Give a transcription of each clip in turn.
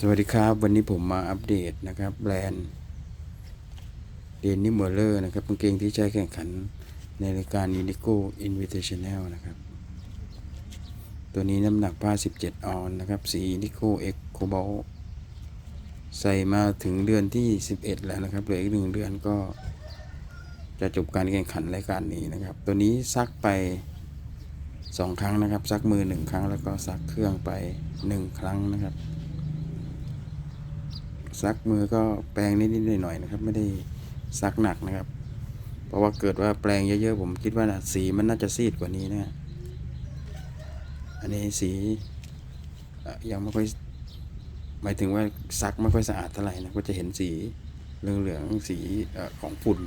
สวัสดีครับ วันนี้ผมมาอัปเดตนะครับแบรนด์เดนนิมเมอร์เลอร์นะครับกางเกงที่ใช้แข่งขันในรายการ Uniqlo Invitational นะครับ ตัวนี้น้ำหนักผ้า 17 ออนนะครับ สี Uniqlo X Cobalt ใส่มาถึงเดือนที่ 11 แล้วนะครับเหลืออีกหนึ่งเดือนก็จะจบการแข่งขันรายการนี้นะครับ ตัวนี้ซักไปสองครั้งนะครับ ซักมือหนึ่งครั้งแล้วก็ซักเครื่องไปหนึ่งครั้งนะครับ ซักมือก็แปรงนิดๆหน่อยๆนะครับ ไม่ได้ซักหนักนะครับ เพราะว่าเกิดว่าแปรงเยอะๆผมคิดว่านะสีมันน่าจะซีดกว่านี้นะฮะอันนี้สียังไม่ค่อยหมายถึงว่าซักไม่ค่อยสะอาดเท่าไหร่นะก็จะเห็นสีเหลืองๆสีอของฝุ่น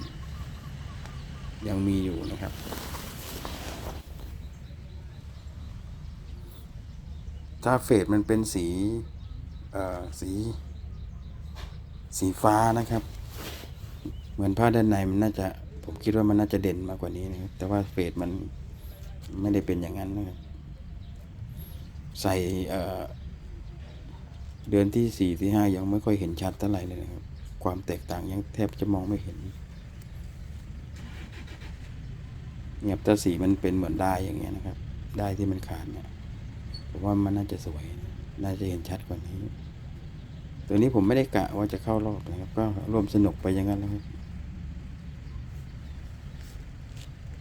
ยังมีอยู่นะครับถ้าเฟดมันเป็นสีสี สีฟ้านะครับ เหมือนผ้าด้านในมันน่าจะ ผมคิดว่ามันน่าจะเด่นมากกว่านี้นะครับ แต่ว่าเฟดมันไม่ได้เป็นอย่างนั้นนะครับใส่เดือนที่สี่ที่ห้ายังไม่ค่อยเห็นชัดเท่าไหร่เลยนะครับ ความแตกต่างยังแทบจะมองไม่เห็นเงียบต่สีมันเป็นเหมือนได้อย่างเงี้ยนะครับ ได้ที่มันขาดเนี่ยผมว่ามันน่าจะสวย น่าจะเห็นชัดกว่านี้ ตัวนี้ผมไม่ได้กะว่าจะเข้ารอบนะครับ ก็ร่วมสนุกไปอย่างนั้นแล้วครับ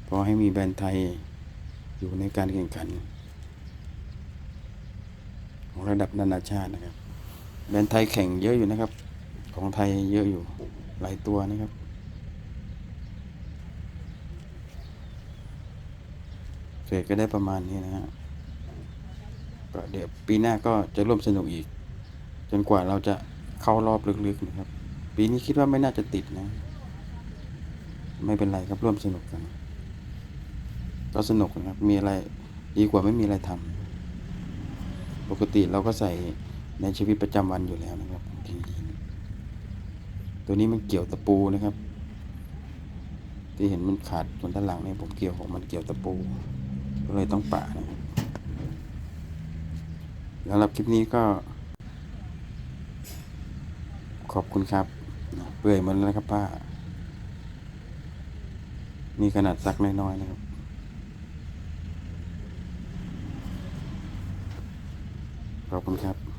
พอให้มีแบรนด์ไทยอยู่ในการแข่งขัน ของระดับนานาชาตินะครับ แบรนด์ไทยแข่งเยอะอยู่นะครับ ของไทยเยอะอยู่หลายตัวนะครับเฟดก็ได้ประมาณนี้นะฮะก็เดี๋ยวปีหน้าก็จะร่วมสนุกอีก จนกว่าเราจะเข้ารอบลึกๆนะครับ ปีนี้คิดว่าไม่น่าจะติดนะ ไม่เป็นไรครับร่วมสนุกกัน ก็สนุกนะครับ มีอะไรดีกว่าไม่มีอะไรทำปกติเราก็ใส่ในชีวิตประจำวันอยู่แล้วนะครับกางเกงตัวนี้มันเกี่ยวตะปูนะครับ ที่เห็นมันขาดส่วนด้านหลังเนี่ยผมเกี่ยวของมันเกี่ยวตะปู ก็เลยต้องปะนะครับสำหรับคลิปนี้ก็ ขอบคุณครับ เปื่อยหมดแล้วนะครับป้า มีขนาดซักน้อยๆนะครับขอบคุณครับ